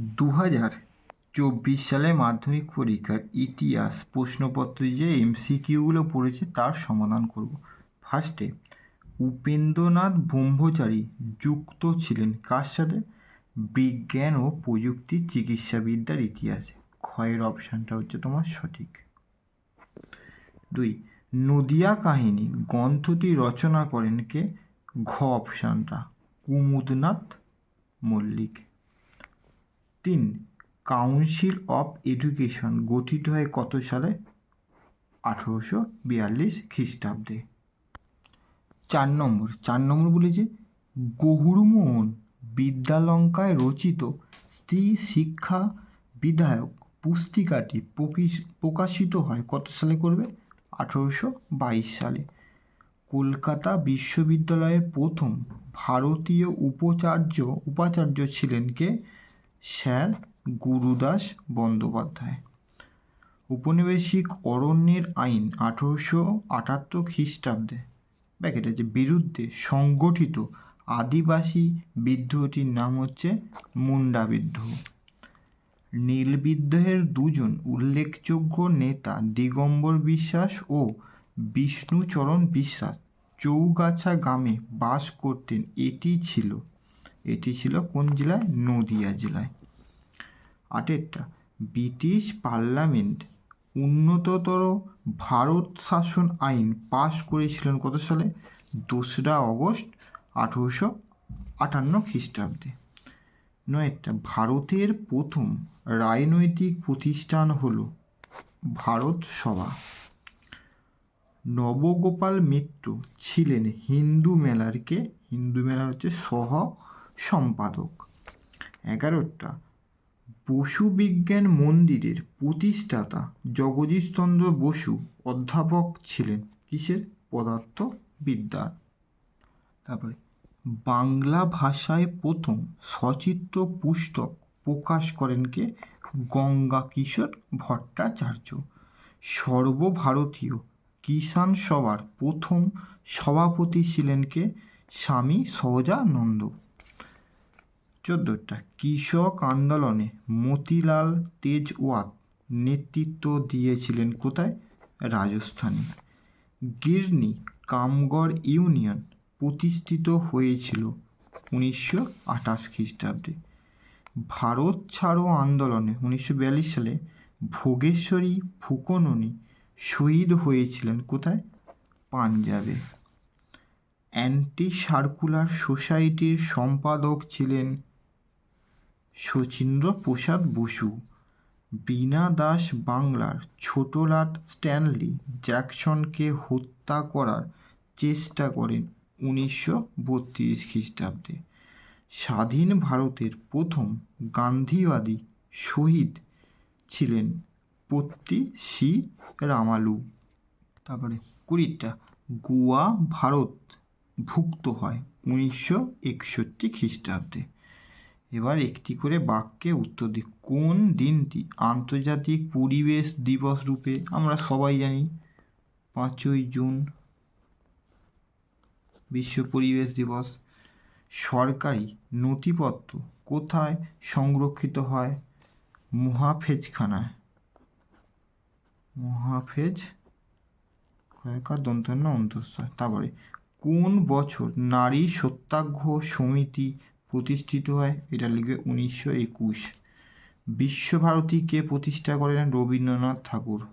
দু হাজার চব্বিশ সালে মাধ্যমিক পরীক্ষার ইতিহাস প্রশ্নপত্রে যে এমসিকিউগুলো পড়েছে তার সমাধান করব। ফার্স্টে উপেন্দ্রনাথ ব্রহ্মচারী যুক্ত ছিলেন কার সাথে? বিজ্ঞান ও প্রযুক্তি চিকিৎসাবিদ্যার ইতিহাসে। ক্ষয়ের অপশানটা হচ্ছে তোমার সঠিক। দুই, নদিয়া কাহিনী গ্রন্থটি রচনা করেন কে? ঘ অপশানটা, কুমুদনাথ মল্লিক। তিন কাউন্সিল অফ এডুকেশন গঠিত হয় কত সালে? আঠেরোশো বিয়াল্লিশ খ্রিস্টাব্দে। চার নম্বর চার নম্বর বলেছে গহুরমোহন বিদ্যালঙ্কায় রচিত স্ত্রী শিক্ষা বিধায়ক পুস্তিকাটি প্রকাশিত হয় কত সালে করবে? আঠেরোশো বাইশ সালে। কলকাতা বিশ্ববিদ্যালয়ের প্রথম ভারতীয় উপাচার্য উপাচার্য ছিলেন কে? স্যার গুরুদাস বন্দ্যোপাধ্যায়। উপনিবেশিক অরণ্যের আইন আঠেরোশো আটাত্তর খ্রিস্টাব্দে, ব্যাকেটে যে বিরুদ্ধে সংগঠিত আদিবাসী বিদ্রোহটির নাম হচ্ছে মুন্ডা বিদ্রোহ। নীল বিদ্রোহের দুজন উল্লেখযোগ্য নেতা দিগম্বর বিশ্বাস ও বিষ্ণুচরণ বিশ্বাস চৌগাছা গ্রামে বাস করতেন। এটি ছিল এটি ছিল কোন জেলায়? নদিয়া জেলায়। আটেরটা, ব্রিটিশ পার্লামেন্ট উন্নততর ভারত শাসন আইন পাশ করেছিলেন কত সালে? দোসরা অগস্ট আঠেরোশো আটান্ন খ্রিস্টাব্দে। নয়টা ভারতের প্রথম রাজনৈতিক প্রতিষ্ঠান হলো ভারত সভা। নবগোপাল মিত্র ছিলেন হিন্দু মেলার কে? হিন্দু মেলার হচ্ছে সহ সম্পাদক। এগারোটা বসু বিজ্ঞান মন্দিরের প্রতিষ্ঠাতা জগদীশচন্দ্র বসু অধ্যাপক ছিলেন কিসের? পদার্থ বিদ্যার তারপরে, বাংলা ভাষায় প্রথম সচিত্র পুস্তক প্রকাশ করেন কে? গঙ্গা কিশোর ভট্টাচার্য। সর্বভারতীয় কিষাণ সভার প্রথম সভাপতি ছিলেন কে? স্বামী সহজানন্দ। চোদ্দোটা কৃষক আন্দোলনে মতিলাল তেজওয়াত নেতৃত্ব দিয়েছিলেন কোথায়? রাজস্থানে। গিরনি কামগড় ইউনিয়ন প্রতিষ্ঠিত হয়েছিল উনিশশো আঠাশ খ্রিস্টাব্দে। ভারত ছাড়ো আন্দোলনে উনিশশো বিয়াল্লিশ সালে ভোগেশ্বরী ফুকননি শহীদ হয়েছিলেন কোথায়? পাঞ্জাবে। অ্যান্টি সার্কুলার সোসাইটির সম্পাদক ছিলেন শচীন্দ্র প্রসাদ বসু, বীণা দাস বাংলার ছোটলাট স্ট্যানলি জ্যাকসনকে হত্যা করার চেষ্টা করেন উনিশশো বত্রিশ খ্রিস্টাব্দে। স্বাধীন ভারতের প্রথম গান্ধীবাদী শহীদ ছিলেন পত্তি সি রামালু। তারপরে কুড়িটা, গোয়া ভারত ভুক্ত হয় উনিশশো একষট্টি খ্রিস্টাব্দে। এবার একটি করে বাক্যে উত্তর দিই। কোন দিনটি আন্তর্জাতিক পরিবেশ দিবস রূপে আমরা সবাই জানি? পাঁচই জুন, বিশ্ব পরিবেশ দিবস। সরকারি নথিপত্র কোথায় সংরক্ষিত হয়? মহাফেজখানায়। মহাফেজ? কয়েকার দন্তন্য অন্তঃস্থ তারপরে, কোন বছর নারী সত্যাগ্রহ সমিতি প্রতিষ্ঠিত হয়, এটা লিখবে উনিশশো একুশ। বিশ্বভারতী কে প্রতিষ্ঠা করেন রবীন্দ্রনাথ ঠাকুর?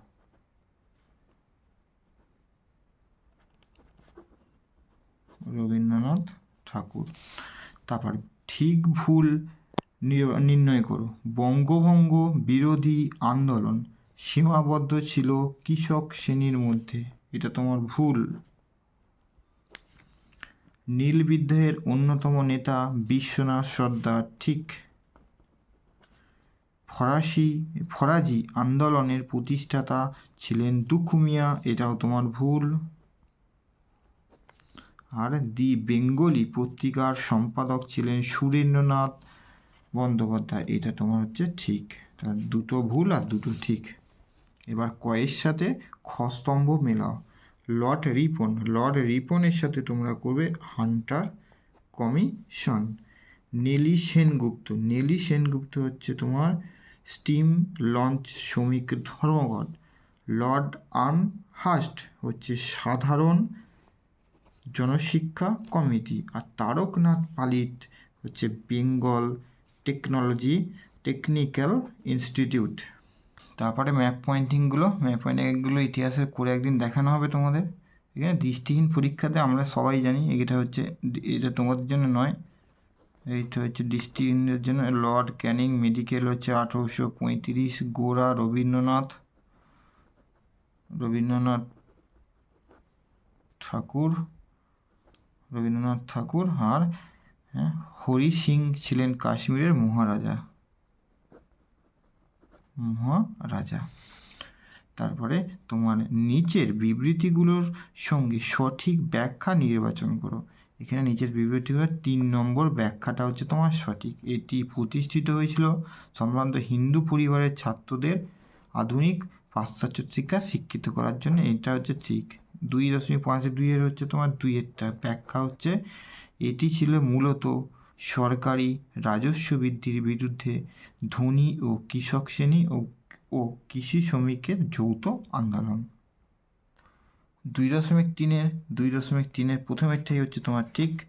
রবীন্দ্রনাথ ঠাকুর। তারপর ঠিক ভুল নির- নির্ণয় করো। বঙ্গভঙ্গ বিরোধী আন্দোলন সীমাবদ্ধ ছিল কৃষক শ্রেণির মধ্যে। এটা তোমার ভুল। নীল বিদ্রোহের অন্যতম নেতা বিশ্বনাথ সর্দার ঠিক ফরাসি, ফরাজি আন্দোলনের প্রতিষ্ঠাতা ছিলেন দুখু মিয়া এটাও তোমার ভুল। আর দি বেঙ্গলি পত্রিকার সম্পাদক ছিলেন সুরেন্দ্রনাথ বন্দ্যোপাধ্যায়, এটা তোমার হচ্ছে ঠিক। দুটো ভুল আর দুটো ঠিক। এবার কয়ের সাথে খস্তম্ভ মেলাও। লর্ড রিপন লর্ড রিপনের সাথে তোমরা করবে Hunter Commission Nellie Sengupta Nellie Sengupta হচ্ছে তোমার স্টিম লঞ্চ শ্রমিক ধর্মঘট। লর্ড আর্ন হাস্ট হচ্ছে সাধারণ জনশিক্ষা কমিটি। আর তারকনাথ পালিত হচ্ছে বেঙ্গল টেকনোলজি টেকনিক্যাল ইনস্টিটিউট তারপরে ম্যাপ পয়েন্টিংগুলো ম্যাপ পয়েন্টিংগুলো ইতিহাসের করে একদিন দেখানো হবে তোমাদের। এখানে দৃষ্টিহীন পরীক্ষাতে আমরা সবাই জানি এটা হচ্ছে এটা তোমাদের জন্য নয়। এইটা হচ্ছে দৃষ্টিহীনদের জন্য, লর্ড ক্যানিং, মেডিকেল হচ্ছে আঠেরোশো পঁয়ত্রিশ, গোরা, রবীন্দ্রনাথ। রবীন্দ্রনাথ ঠাকুর রবীন্দ্রনাথ ঠাকুর আর হ্যাঁ হরি সিং ছিলেন কাশ্মীরের মহারাজা। মহারাজা তারপরে তোমার নিচের বিবৃতিগুলোর সঙ্গে সঠিক ব্যাখ্যা নির্বাচন করো। এখানে নিচের বিবৃতিগুলোর তিন নম্বর ব্যাখ্যাটা হচ্ছে তোমার সঠিক। এটি প্রতিষ্ঠিত হয়েছিল সম্ভ্রান্ত হিন্দু পরিবারের ছাত্রদের আধুনিক পাশ্চাত্য শিক্ষা শিক্ষিত করার জন্য। এটা হচ্ছে ঠিক। দুই দশমিক পাঁচ দুইয়ের হচ্ছে তোমার দুইয়েরটা ব্যাখ্যা হচ্ছে। এটি ছিল মূলত সরকারি রাজস্ব বৃদ্ধির বিরুদ্ধে ধনী ও কৃষক শ্রেণি ও ও কৃষি শ্রমিকের যৌথ আন্দোলন। দুই দশমিক তিনের, দুই দশমিক তিনের প্রথমেরটাই হচ্ছে তোমার ঠিক,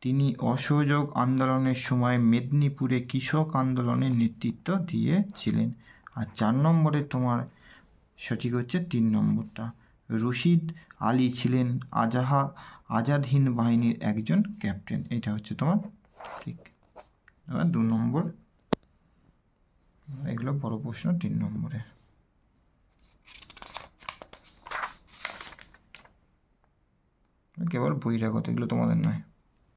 তিনি অসহযোগ আন্দোলনের সময় মেদিনীপুরে কৃষক আন্দোলনের নেতৃত্ব দিয়েছিলেন। আর চার নম্বরে তোমার সঠিক হচ্ছে তিন নম্বরটা। রশিদ আলী ছিলেন আজাহা, আজাদ হিন্দ বাহিনীর একজন ক্যাপ্টেন। এটা হচ্ছে তোমার ঠিক। এবার দু নম্বর। এগুলো বড় প্রশ্ন তিন নম্বরে। কেবল বহিরাগত এগুলো তোমাদের নয়।